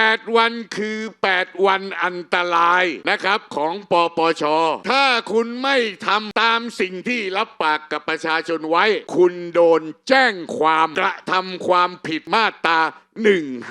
8 วันคือ 8 วันอันตรายนะครับของปปช ถ้าคุณไม่ทำตามสิ่งที่รับปากกับประชาชนไว้ คุณโดนแจ้งความกระทำความผิดมาตรา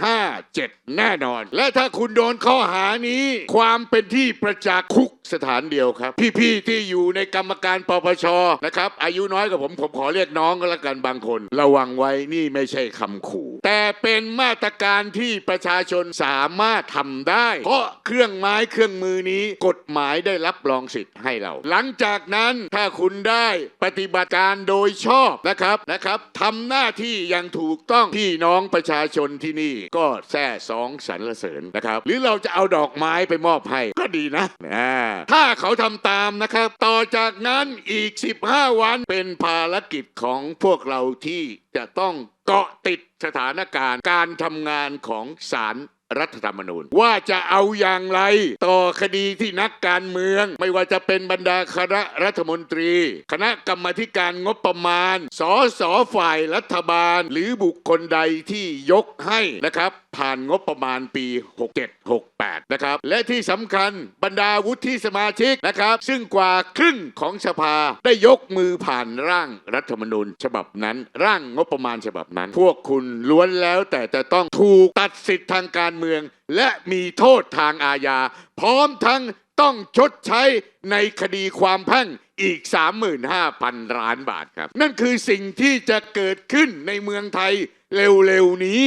157 แน่นอน และถ้าคุณโดนข้อหานี้ ความเป็นที่ประจักษ์คุก สถานเดียวครับ พี่ๆที่อยู่ในกรรมการปปชนะครับ อายุน้อยกว่าผมผมขอเรียกน้องก็แล้วกันบางคน ระวังไว้นี่ไม่ใช่คำขู่ แต่เป็นมาตรการที่ประชาชนสามารถทำได้ เพราะเครื่องไม้เครื่องมือนี้กฎหมายได้รับรองสิทธิ์ให้เรา หลังจากนั้นถ้าคุณได้ปฏิบัติการโดยชอบนะครับนะครับทำหน้าที่อย่างถูกต้องพี่น้องประชาชนที่นี่ ก็แซ่สองสรรเสริญนะครับ หรือเราจะเอาดอกไม้ไปมอบให้ก็ดีนะอ่าถ้าเขาทำตามนะครับ ต่อจากนั้นอีก 15 วันเป็นภารกิจของพวกเราที่จะต้องเกาะติดสถานการณ์การทำงานของศาลรัฐธรรมนูญ ว่าจะเอาอย่างไรต่อคดีที่นักการเมือง ไม่ว่าจะเป็นบรรดาคณะรัฐมนตรี คณะกรรมธิการงบประมาณสอสอฝ่ายรัฐบาล หรือบุคคลใดที่ยกให้นะครับผ่านงบประมาณปี 67 68 นะครับ และที่สำคัญบรรดาวุฒิสมาชิกนะครับ ซึ่งกว่าครึ่งของสภาได้ยกมือผ่านร่างรัฐธรรมนูญ ฉบับนั้น ร่างงบประมาณฉบับนั้น พวกคุณล้วนแล้วแต่จะต้องถูกตัดสิทธิ์ทางการเมือง และมีโทษทางอาญา พร้อมทั้งต้องชดใช้ในคดีความแพ่งอีก 35,000 ล้านบาทครับ นั่นคือสิ่งที่จะเกิดขึ้นในเมืองไทยเร็วๆนี้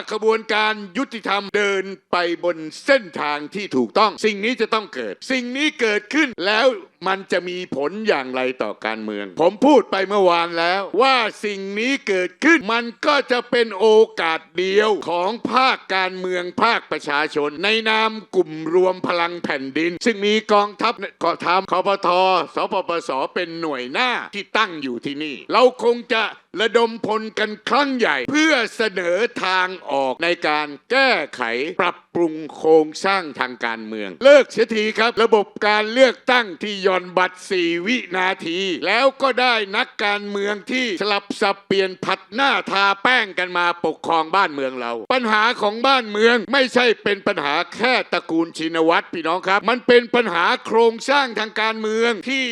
ถ้าขบวนการยุติธรรมเดินไปบนเส้นทางที่ถูกต้อง สิ่งนี้จะต้องเกิด สิ่งนี้เกิดขึ้นแล้วมันจะมีผลอย่างไรต่อการเมือง ผมพูดไปเมื่อวานแล้ว ว่าสิ่งนี้เกิดขึ้น มันก็จะเป็นโอกาสเดียวของภาคการเมืองภาคประชาชน ในนามกลุ่มรวมพลังแผ่นดิน ซึ่งมีกองทัพกองทัพคอปทสปปสเป็นหน่วยหน้าที่ตั้งอยู่ที่นี่ เราคงจะระดมพลกันครั้งใหญ่ เพื่อเสนอทางออกในการแก้ไขปรับปรุงโครงสร้างทางการเมือง เลิกเสียทีครับ ระบบการเลือกตั้งที่ย่อนบัตร4วินาที แล้วก็ได้นักการเมืองที่สลับสับเปลี่ยนผัดหน้าทาแป้งกันมาปกครองบ้านเมืองเรา ปัญหาของบ้านเมืองไม่ใช่เป็นปัญหาแค่ตระกูลชินวัตรพี่น้องครับ มันเป็นปัญหาโครงสร้างทางการเมืองที่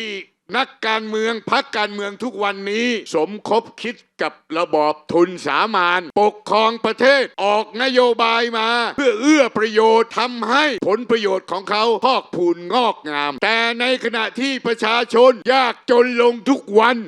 นักการเมืองพักการเมืองทุกวันนี้ สมคบคิดกับระบอบทุนสามานปกครองประเทศออกนโยบายมา เพื่อเอื้อประโยชน์ทำให้ผลประโยชน์ของเขาพอกพูนงอกงาม แต่ในขณะที่ประชาชนยากจนลงทุกวัน